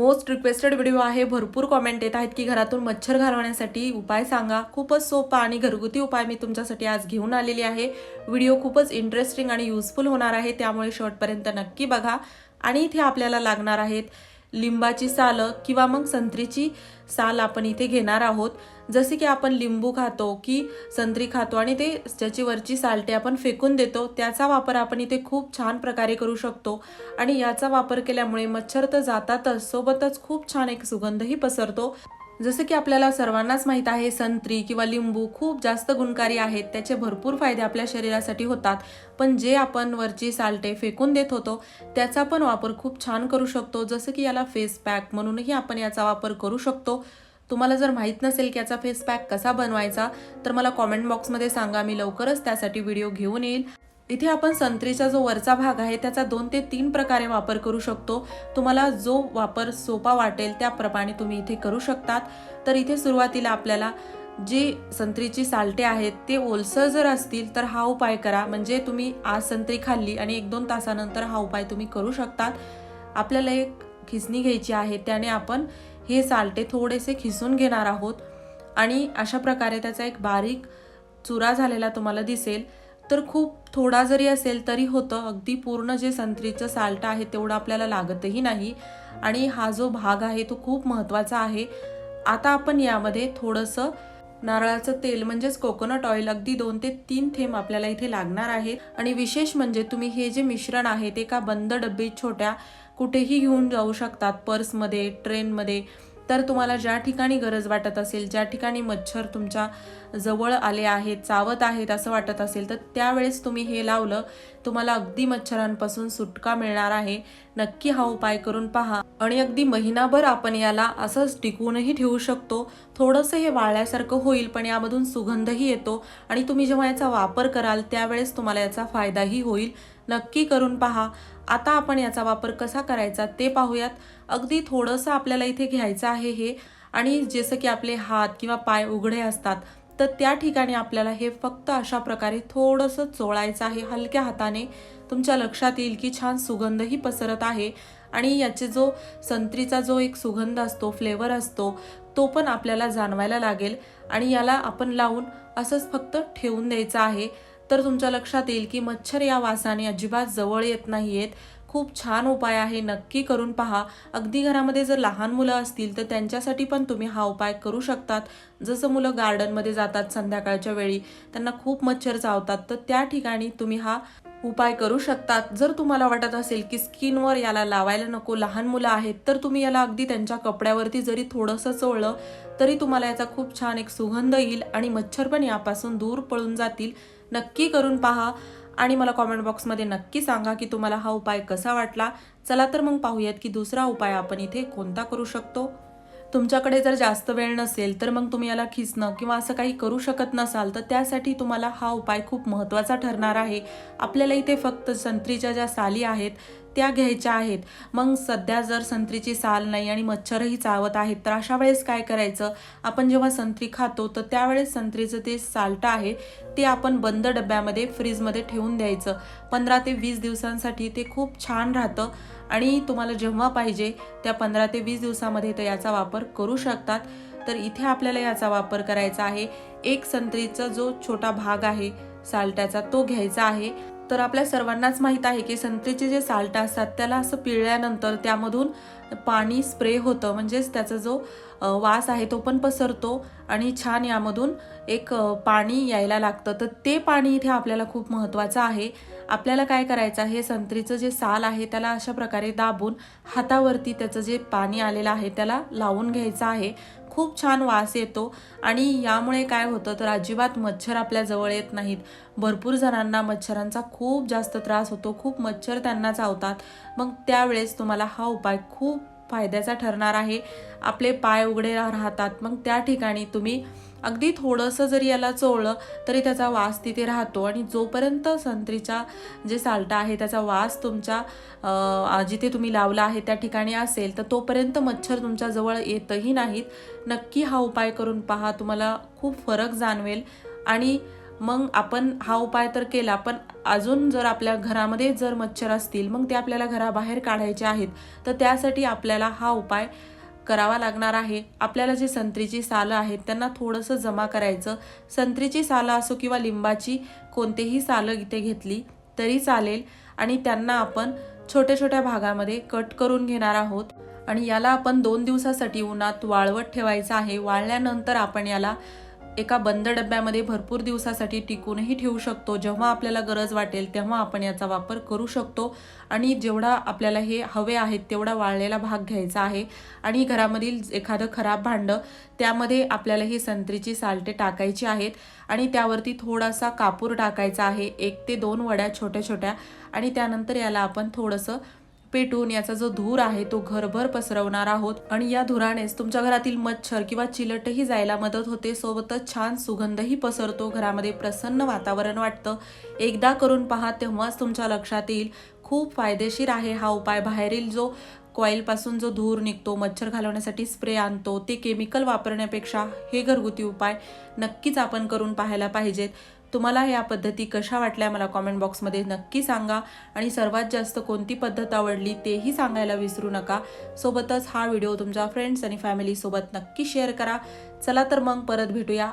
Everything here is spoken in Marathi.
मोस्ट रिक्वेस्टेड व्हिडिओ आहे. भरपूर कॉमेंट येत आहेत की घरातून मच्छर घालवण्यासाठी उपाय सांगा. खूपच सोपा आणि घरगुती उपाय मी तुमच्यासाठी आज घेऊन आलेली आहे. व्हिडिओ खूपच इंटरेस्टिंग आणि युजफुल होणार आहे. त्यामुळे शेवटपर्यंत नक्की बघा. आणि इथे आपल्याला लागणार आहेत लिंबाची सालं किंवा मग संत्रीची साल आपण इथे घेणार आहोत. जसे की आपण लिंबू खातो की संत्री खातो आणि ते ज्याची वरची सालटे आपण फेकून देतो त्याचा वापर आपण इथे खूप छान प्रकारे करू शकतो. आणि याचा वापर केल्यामुळे मच्छर तर जातातच सोबतच खूप छान एक सुगंधही पसरतो. जसं की आपल्याला सर्वांनाच माहीत आहे संत्री किंवा लिंबू खूप जास्त गुणकारी आहेत त्याचे भरपूर फायदे आपल्या शरीरासाठी होतात. पण जे आपण वरची सालटे फेकून देत होतो त्याचा पण वापर खूप छान करू शकतो. जसं की याला फेस पॅक म्हणूनही आपण याचा वापर करू शकतो. तुम्हाला जर माहीत नसेल की याचा फेस पॅक कसा बनवायचा तर मला कॉमेंट बॉक्समध्ये सांगा मी लवकरच त्यासाठी व्हिडिओ घेऊन येईल. इथे आपण संत्रीचा जो वरचा भाग आहे त्याचा दोन ते तीन प्रकारे वापर करू शकतो. तुम्हाला जो वापर सोपा वाटेल त्याप्रमाणे तुम्ही इथे करू शकतात. तर इथे सुरुवातीला आपल्याला जी संत्रीची सालटे आहेत ते ओलसर जर असतील तर हा उपाय करा. म्हणजे तुम्ही आज संत्री खाल्ली आणि एक दोन तासानंतर हा उपाय तुम्ही करू शकतात. आपल्याला एक खिसणी घ्यायची आहे त्याने आपण हे सालटे थोडेसे खिसून घेणार आहोत. आणि अशा प्रकारे त्याचा एक बारीक चुरा झालेला तुम्हाला दिसेल. तर खूप थोडा जरी असेल तरी होतं. अगदी पूर्ण जे संत्रीचं साल्ट आहे तेवढं आपल्याला लागतही नाही. आणि हा जो भाग आहे तो खूप महत्त्वाचा आहे. आता आपण यामध्ये थोडंसं नारळाचं तेल म्हणजेच कोकोनट ऑइल अगदी दोन ते तीन थेंब आपल्याला इथे लागणार आहे. आणि विशेष म्हणजे तुम्ही हे जे मिश्रण आहे ते का बंद डब्बीत छोट्या कुठेही घेऊन जाऊ शकतात पर्समध्ये ट्रेनमध्ये. तर तुम्हाला ज्या ठिकाणी गरज वाटत असेल ज्या ठिकाणी मच्छर तुमच्या जवळ आले आहेत चावत आहेत असं वाटत असेल तर त्यावेळेस तुम्ही हे लावलं तुम्हाला अगदी मच्छरांपासून सुटका मिळणार आहे. नक्की हा उपाय करून पहा. आणि अगदी महिनाभर आपण याला असंच टिकूनही ठेवू शकतो. थोडंसं हे वाळल्यासारखं होईल पण यामधून सुगंधही येतो. आणि तुम्ही जेव्हा याचा वापर कराल त्यावेळेस तुम्हाला याचा फायदाही होईल. नक्की करून पहा. आता आपण याचा वापर कसा करायचा ते पाहूयात. अगदी थोडंसं आपल्याला इथे घ्यायचं आहे हे. आणि जसं की आपले हात किंवा पाय उघडे असतात तर त्या ठिकाणी आपल्याला हे फक्त अशा प्रकारे थोडंसं चोळायचं आहे हलक्या हाताने. तुमच्या लक्षात येईल की छान सुगंधही पसरत आहे. आणि याचे जो संत्रीचा जो एक सुगंध असतो फ्लेवर असतो तो पण आपल्याला जाणवायला लागेल. आणि याला आपण लावून असंच फक्त ठेवून द्यायचं आहे. तर तुमच्या लक्षात येईल की मच्छर या वासाने अजिबात जवळ येत नाहीयेत. खूप छान उपाय आहे. नक्की करून पहा. अगदी घरामध्ये जर लहान मुलं असतील तर त्यांच्यासाठी पण तुम्ही हा उपाय करू शकतात. जसं मुलं गार्डनमध्ये जातात संध्याकाळच्या वेळी त्यांना खूप मच्छर चावतात तर त्या ठिकाणी तुम्ही हा उपाय करू शकतात. जर तुम्हाला वाटत असेल की स्किनवर याला लावायला नको लहान मुलं आहेत तर तुम्ही याला अगदी त्यांच्या कपड्यावरती जरी थोडंसं चोळलं तरी तुम्हाला याचा खूप छान एक सुगंध येईल आणि मच्छर पण यापासून दूर पळून जातील. नक्की करून पहा आणि मला कॉमेंट बॉक्समध्ये नक्की सांगा की तुम्हाला हा उपाय कसा वाटला. चला तर मग पाहूयात की दुसरा उपाय आपण इथे कोणता करू शकतो. तुमच्याकडे जर जास्त वेळ नसेल तर मग तुम्ही याला खिसणं किंवा असं काही करू शकत नसाल तर त्यासाठी तुम्हाला हा उपाय खूप महत्त्वाचा ठरणार आहे. आपल्याला इथे फक्त संत्रीच्या ज्या साली आहेत त्या घ्यायच्या आहेत. मग सध्या जर संत्रीची साल नाही आणि मच्छरही चावत आहेत तर अशा वेळेस काय करायचं? आपण जेव्हा संत्री खातो तर त्यावेळेस संत्रीचं ते साल्ट आहे ते आपण बंद डब्यामध्ये फ्रीजमध्ये ठेवून द्यायचं. पंधरा ते वीस दिवसांसाठी ते खूप छान राहतं आणि तुम्हाला जेव्हा पाहिजे त्या पंधरा ते वीस दिवसामध्ये तर याचा वापर करू शकतात. तर इथे आपल्याला याचा वापर करायचा आहे. एक संत्रीचा जो छोटा भाग आहे साल्ट्याचा तो घ्यायचा आहे. तर आपल्या सर्वांनाच माहीत आहे की संत्रीचे जे साल्ट असतात त्याला असं पिळल्यानंतर त्यामधून पाणी स्प्रे होतं. म्हणजेच त्याचा जो वास आहे तो पण पसरतो आणि छान यामधून एक पाणी यायला लागतं. तर ते पाणी इथे आपल्याला खूप महत्त्वाचं आहे. आपल्याला काय करायचं आहे? संत्रीचं जे साल आहे त्याला अशा प्रकारे दाबून हातावरती त्याचं जे पाणी आलेलं आहे त्याला लावून घ्यायचं आहे. खूप छान वास येतो. आणि यामुळे काय होतं तर अजिबात मच्छर आपल्या जवळ येत नाहीत. भरपूर जणांना मच्छरांचा खूप जास्त त्रास होतो. खूप मच्छर त्यांना चावतात. मग त्यावेळेस तुम्हाला हा उपाय खूप फायद्याचा ठरणार आहे. आपले पाय उघडे राहतात. मग त्या ठिकाणी तुम्ही अगदी थोडंसं जरी याला चोळलं तरी त्याचा वास तिथे राहतो. आणि जोपर्यंत संत्रीचा जे साल्टा आहे त्याचा वास तुमच्या जिथे तुम्ही लावला आहे त्या ठिकाणी असेल तर तोपर्यंत मच्छर तुमच्याजवळ येतही नाहीत. नक्की हा उपाय करून पहा. तुम्हाला खूप फरक जाणवेल. आणि मग आपण हा उपाय तर केला पण अजून जर आपल्या घरामध्ये जर मच्छर असतील मग ते आपल्याला घराबाहेर काढायचे आहेत. तर त्यासाठी आपल्याला हा उपाय करावा लागणार आहे. आपल्याला जे संत्रीची सालं आहेत त्यांना थोडंसं जमा करायचं. संत्रीची सालं असो किंवा लिंबाची कोणतेही सालं इथे घेतली तरी चालेल. आणि त्यांना आपण छोट्या छोट्या भागामध्ये कट करून घेणार आहोत. आणि याला आपण दोन दिवसासाठी उन्हात वाळवत ठेवायचं आहे. वाळल्यानंतर आपण याला एका बंद डब्यामध्ये भरपूर दिवसासाठी टिकूनही ठेवू शकतो. जेव्हा आपल्याला गरज वाटेल तेव्हा आपण याचा वापर करू शकतो. आणि जेवढा आपल्याला हे हवे आहेत तेवढा वाळलेला भाग घ्यायचा आहे. आणि घरामधील एखादं खराब भांडं त्यामध्ये आपल्याला ही संत्रीची सालटे टाकायची आहेत. आणि त्यावरती थोडासा कापूर टाकायचा आहे. एक ते दोन वड्या छोट्या छोट्या आणि त्यानंतर याला आपण थोडंसं पेटून याचा जो धूर आहे तो घरभर पसरवणार आहोत. आणि या धुरानेच तुमच्या घरातील मच्छर किंवा चिलटही जायला मदत होते. सोबतच छान सुगंधही पसरतो. घरामध्ये प्रसन्न वातावरण वाटतं. एकदा करून पहा तेव्हाच तुमच्या लक्षात येईल. खूप फायदेशीर आहे हा उपाय. बाहेरील जो कॉईलपासून जो धूर निघतो मच्छर घालवण्यासाठी स्प्रे आणतो ते केमिकल वापरण्यापेक्षा हे घरगुती उपाय नक्कीच आपण करून पाहायला पाहिजेत. तुम्हाला या पद्धती कशा वाटल्या मला कॉमेंट बॉक्समध्ये नक्की सांगा. आणि सर्वात जास्त कोणती पद्धत आवडली तेही सांगायला विसरू नका. सोबतच हा व्हिडिओ तुमच्या फ्रेंड्स आणि फॅमिलीसोबत नक्की शेअर करा. चला तर मग परत भेटूया.